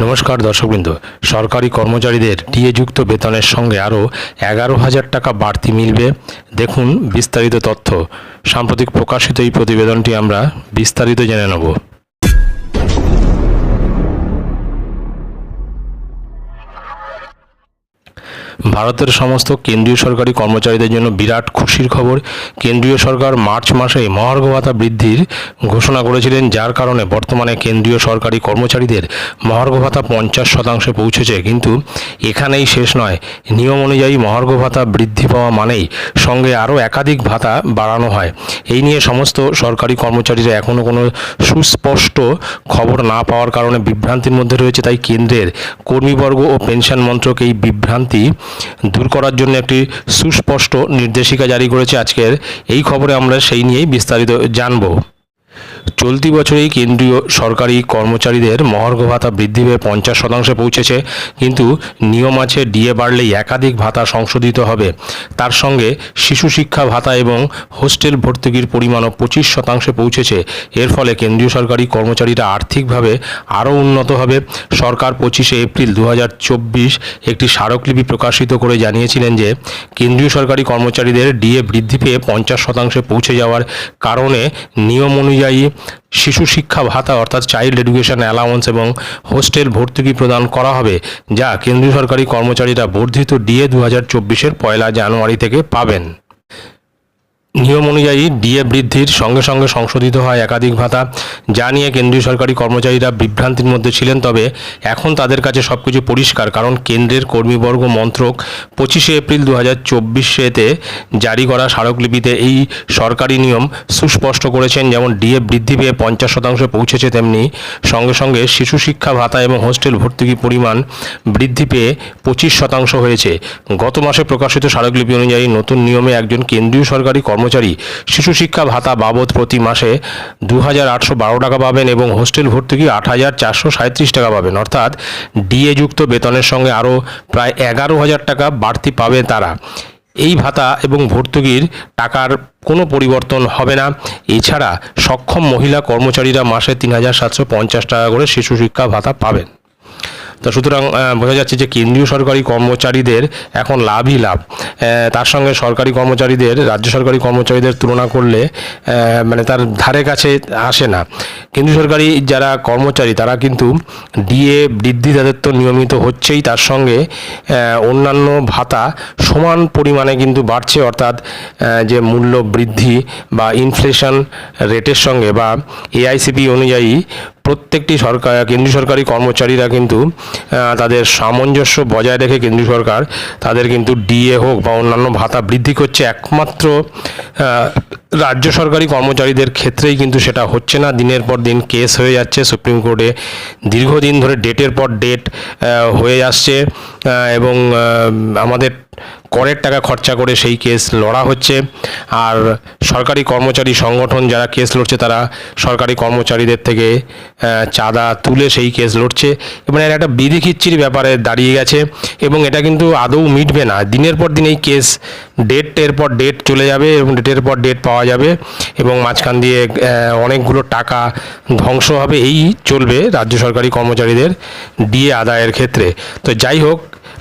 নমস্কার দর্শকবৃন্দ। সরকারি কর্মচারীদের ডিএযুক্ত বেতনের সঙ্গে আরও এগারো হাজার টাকা বাড়তি মিলবে। দেখুন বিস্তারিত তথ্য। সাম্প্রতিক প্রকাশিত এই প্রতিবেদনটি আমরা বিস্তারিত জেনে নেব। ভারতের সমস্ত কেন্দ্রীয় সরকারি কর্মচারীদের জন্য বিরাট খুশির খবর। কেন্দ্রীয় সরকার মার্চ মাসে মহার্ঘ ভাতা বৃদ্ধির ঘোষণা করেছিলেন, যার কারণে বর্তমানে কেন্দ্রীয় সরকারি কর্মচারীদের মহার্ঘ ভাতা পঞ্চাশ শতাংশে পৌঁছেছে। কিন্তু এখানেই শেষ নয়। নিয়ম অনুযায়ী মহার্ঘ ভাতা বৃদ্ধি পাওয়া মানেই সঙ্গে আরও একাধিক ভাতা বাড়ানো হয়। এই নিয়ে সমস্ত সরকারি কর্মচারীরা এখনও কোনো সুস্পষ্ট খবর না পাওয়ার কারণে বিভ্রান্তির মধ্যে রয়েছে। তাই কেন্দ্রের কর্মীবর্গ ও পেনশন মন্ত্রক এই বিভ্রান্তি দূর করার জন্য একটি সুস্পষ্ট নির্দেশিকা জারি করেছে আজকের। এই খবরে আমরা সেই নিয়েই বিস্তারিত জানব। চলতি বছরেই কেন্দ্রীয় সরকারি কর্মচারীদের মহার্ঘ ভাতা বৃদ্ধি পেয়ে পঞ্চাশ শতাংশে পৌঁছেছে, কিন্তু নিয়ম আছে ডিএ বাড়লেই একাধিক ভাতা সংশোধিত হবে। তার সঙ্গে শিশু শিক্ষা ভাতা এবং হোস্টেল ভর্তুকির পরিমাণও পঁচিশ শতাংশে পৌঁছেছে। এর ফলে কেন্দ্রীয় সরকারি কর্মচারীরা আর্থিকভাবে আরও উন্নত হবে। সরকার পঁচিশে এপ্রিল দু হাজার চব্বিশ একটি স্মারকলিপি প্রকাশিত করে জানিয়েছিলেন যে, কেন্দ্রীয় সরকারি কর্মচারীদের ডিএ বৃদ্ধি পেয়ে পঞ্চাশ শতাংশে পৌঁছে যাওয়ার কারণে নিয়ম অনুযায়ী শিশু শিক্ষা ভাতা অর্থাৎ চাইল্ড এডুকেশন অ্যালাউন্স এবং হোস্টেল ভর্তুকি প্রদান করা হবে, যা কেন্দ্রীয় সরকারি কর্মচারীরা বর্ধিত ডিএ দু হাজার চব্বিশের পয়লা জানুয়ারি থেকে পাবেন। নিয়ম অনুযায়ী ডিএ বৃদ্ধির সঙ্গে সঙ্গে সংশোধিত হয় একাধিক ভাতা, যা নিয়ে কেন্দ্রীয় সরকারি কর্মচারীরা বিভ্রান্তির মধ্যে ছিলেন। তবে এখন তাদের কাছে সব কিছু পরিষ্কার, কারণ কেন্দ্রের কর্মীবর্গ মন্ত্রক পঁচিশে এপ্রিল দু হাজার চব্বিশেতে জারি করা স্মারকলিপিতে এই সরকারি নিয়ম সুস্পষ্ট করেছেন। যেমন ডিএ বৃদ্ধি পেয়ে পঞ্চাশ শতাংশে পৌঁছেছে, তেমনি সঙ্গে সঙ্গে শিশু শিক্ষা ভাতা এবং হোস্টেল ভর্তুকি পরিমাণ বৃদ্ধি পেয়ে পঁচিশ শতাংশ হয়েছে। গত মাসে প্রকাশিত স্মারকলিপি অনুযায়ী নতুন নিয়মে একজন কেন্দ্রীয় সরকারি কর্মচারী। শিশু শিক্ষা ভাতা বাবদ প্রতি মাসে দু হাজার আটশো বারো টাকা পাবেন এবং হোস্টেল ভর্তুকি আট হাজার চারশো সাঁত্রিশ টাকা পাবেন। অর্থাৎ ডিএ যুক্ত বেতনের সঙ্গে আরও প্রায় এগারো হাজার টাকা বাড়তি পাবে তারা। এই ভাতা এবং ভর্তুকির টাকার কোনো পরিবর্তন হবে না। এছাড়া সক্ষম মহিলা কর্মচারীরা মাসে তিন হাজার সাতশো পঞ্চাশ টাকা করে শিশু শিক্ষা ভাতা পাবেন। তো সুতরাং বোঝা যাচ্ছে যে কেন্দ্রীয় সরকারি কর্মচারীদের এখন লাভই লাভ। তার সঙ্গে সরকারি কর্মচারীদের, রাজ্য সরকারি কর্মচারীদের তুলনা করলে মানে তার ধারে কাছে আসে না। কেন্দ্রীয় সরকারি যারা কর্মচারী, তারা কিন্তু ডিএ বৃদ্ধি তাদের তো নিয়মিত হচ্ছেই, তার সঙ্গে অন্যান্য ভাতা সমান পরিমাণে কিন্তু বাড়ছে, অর্থাৎ যে মূল্য বৃদ্ধি বা ইনফ্লেশন রেটের সঙ্গে বা এআইসিপি অনুযায়ী প্রত্যেকটি সরকার, কেন্দ্রীয় সরকারি কর্মচারীরা কিন্তু তাদের সামঞ্জস্য বজায় রেখে কেন্দ্রীয় সরকার তাদের কিন্তু ডিএ হোক বা অন্যান্য ভাতা বৃদ্ধি করছে। একমাত্র রাজ্য সরকারি কর্মচারীদের ক্ষেত্রেই কিন্তু সেটা হচ্ছে না। দিনের পর দিন কেস হয়ে যাচ্ছে, সুপ্রিম কোর্টে দীর্ঘদিন ধরে ডেটের পর ডেট হয়ে আসছে। এবং আমাদের করের টাকা খরচা করে সেই কেস লড়া হচ্ছে। আর সরকারি কর্মচারী সংগঠন যারা কেস লড়ছে, তারা সরকারি কর্মচারীদের থেকে চাঁদা তুলে সেই কেস লড়ছে। এবং এর একটা বিধি খিচ্ছির ব্যাপারে দাঁড়িয়ে গেছে। এবং এটা কিন্তু আদৌ মিটবে না। দিনের পর দিন এই কেস ডেটের পর ডেট চলে যাবে এবং ডেটের পর ডেট পাওয়া যাবে। এবং মাঝখান দিয়ে অনেকগুলো টাকা ধ্বংস হবে। এই চলবে রাজ্য সরকারি কর্মচারীদের ডিএ আদায়ের ক্ষেত্রে। তো যাই হোক